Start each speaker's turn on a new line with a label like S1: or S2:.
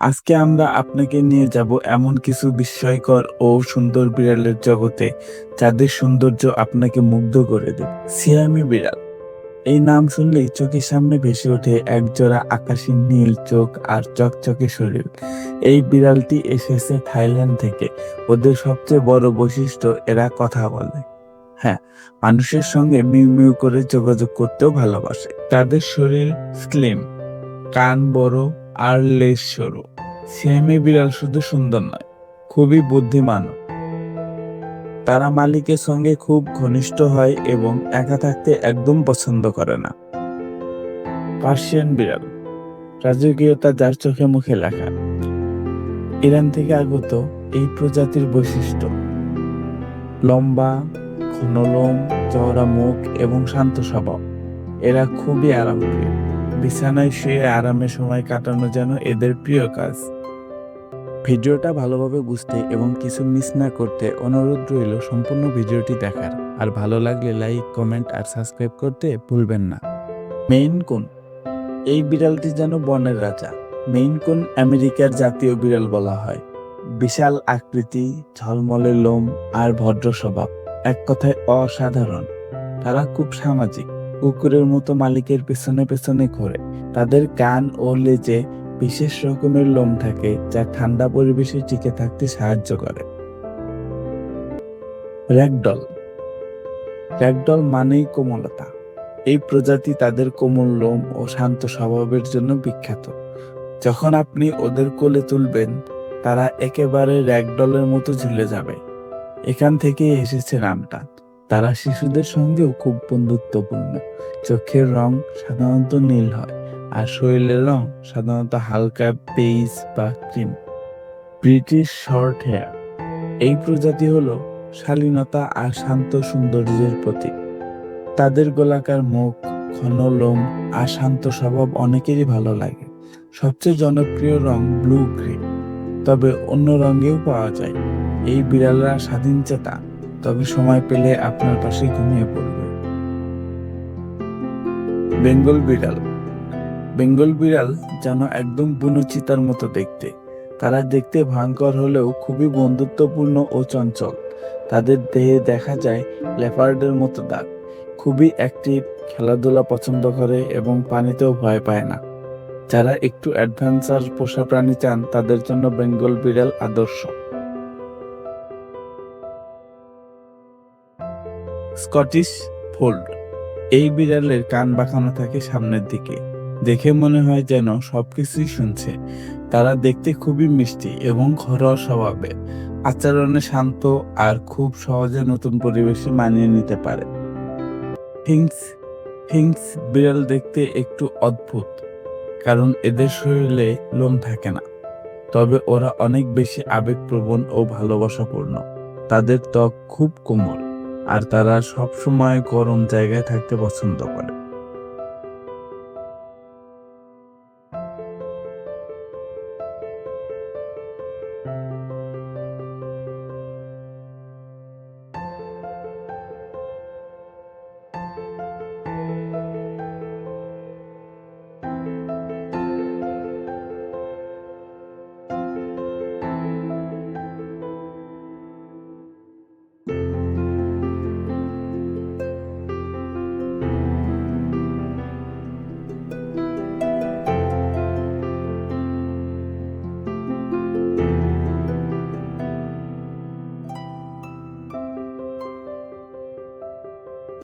S1: আজকে আমরা আপনাকে নিয়ে যাব এমন কিছু বিস্ময়কর ও সুন্দর বিড়ালের জগতে যাদের সৌন্দর্য আপনাকে মুগ্ধ করে দেবে। সিয়ামি বিড়াল। এই নাম শুনলেই চোখের সামনে ভেসে ওঠে একজোড়া আকাশী নীল চোখ আর চকচকে শরীর। এই বিড়ালটি এসেছে থাইল্যান্ড থেকে। ওদের সবচেয়ে বড় বৈশিষ্ট্য, এরা কথা বলে। হ্যাঁ মানুষের সঙ্গে মিউ মিউ করে যোগাযোগ করতেও ভালোবাসে। তাদের শরীর স্লিম, কান বড় আর সরু। সিয়ামি বিড়াল শুধু সুন্দর নয়, খুবই বুদ্ধিমান। তারা মালিকের সঙ্গে খুব ঘনিষ্ঠ হয় এবং একা থাকতে একদম পছন্দ করে না। পার্সিয়ান বিড়াল রাজকীয়তা যার চোখে মুখে লেখা। ইরান থেকে আগত এই প্রজাতির বৈশিষ্ট্য। লম্বা ঘন লোম চওড়া মুখ এবং শান্ত স্বভাব। এরা খুবই আরামপ্রিয়। বিছানায় শুয়ে আরামে সময় কাটানো যেন এদের প্রিয় কাজ। ভিডিওটা ভালোভাবে বুঝতে এবং কিছু মিস না করতে অনুরোধ রইল সম্পূর্ণ ভিডিওটি দেখার। আর ভালো লাগলে লাইক, কমেন্ট আর সাবস্ক্রাইব করতে ভুলবেন না। মেইন কোন এই বিড়ালটি যেন বনের রাজা। মেইন কোন আমেরিকার জাতীয় বিড়াল বলা হয়। বিশাল আকৃতি, ঝলমলে লোম আর ভদ্র স্বভাব। এক কথায় অসাধারণ। তারা খুব সামাজিক। কুকুরের মতো মালিকের পেছনে পেছনে ঘোরে। তাদের কান ও লেজে বিশেষ রকমের লোম থাকে, যা ঠান্ডা পরিবেশে টিকে থাকতে সাহায্য করে। র্যাগডল। র্যাগডল মানেই কোমলতা। এই প্রজাতি তাদের কোমল লোম ও শান্ত স্বভাবের জন্য বিখ্যাত। যখন আপনি ওদের কোলে তুলবেন, তারা একেবারে র্যাকডলের মতো ঝুলে যাবে। এখান থেকে এসেছে নামটা তারা শিশুদের সঙ্গেও খুব বন্ধুত্বপূর্ণ। চোখের রং সাধারণত নীল হয়, আর শরীরের রং সাধারণত হালকা বেইজ বা ক্রিম। British short hair. এই প্রজাতি হলো শালীনতা আর শান্ত সৌন্দর্যের প্রতীক। তাদের গোলাকার মুখ, ঘন লোম আর শান্ত স্বভাব অনেকেরই ভালো লাগে। সবচেয়ে জনপ্রিয় রং ব্লু গ্রিন তবে অন্য রঙেও পাওয়া যায়। এই বিড়ালরা স্বাধীন চেতা। তবে সময় পেলে আপনার পাশে ঘুমিয়ে পড়বে। বেঙ্গল বিড়াল। বেঙ্গল বিড়াল যেন একদম বুনো চিতার মতো দেখতে। তারা দেখতে ভয়ঙ্কর হলেও খুবই বন্ধুত্বপূর্ণ ও চঞ্চল। তাদের দেহে দেখা যায় লেপার্ডের মতো দাগ। খুবই অ্যাক্টিভ, খেলাধুলা পছন্দ করে এবং পানিতেও ভয় পায় না। যারা একটু অ্যাডভেঞ্চার পোষা প্রাণী চান, তাদের জন্য বেঙ্গল বিড়াল আদর্শ। স্কটিশ ফোল্ড এই বিড়ালের কান বাঁকানো থাকে সামনের দিকে। দেখে মনে হয় যেন সবকিছুই শুনছে। তারা দেখতে খুবই মিষ্টি এবং ঘরোয়া স্বভাবের। আচরণে শান্ত আর খুব সহজে নতুন পরিবেশে মানিয়ে নিতে পারে। হিংস হিংস বিড়াল দেখতে একটু অদ্ভুত, কারণ এদের শরীরে লোম থাকে না। তবে ওরা অনেক বেশি আবেগপ্রবণ ও ভালোবাসাপূর্ণ। তাদের ত্বক খুব কোমল। আর তারা সব সময় গরম জায়গায় থাকতে পছন্দ করে।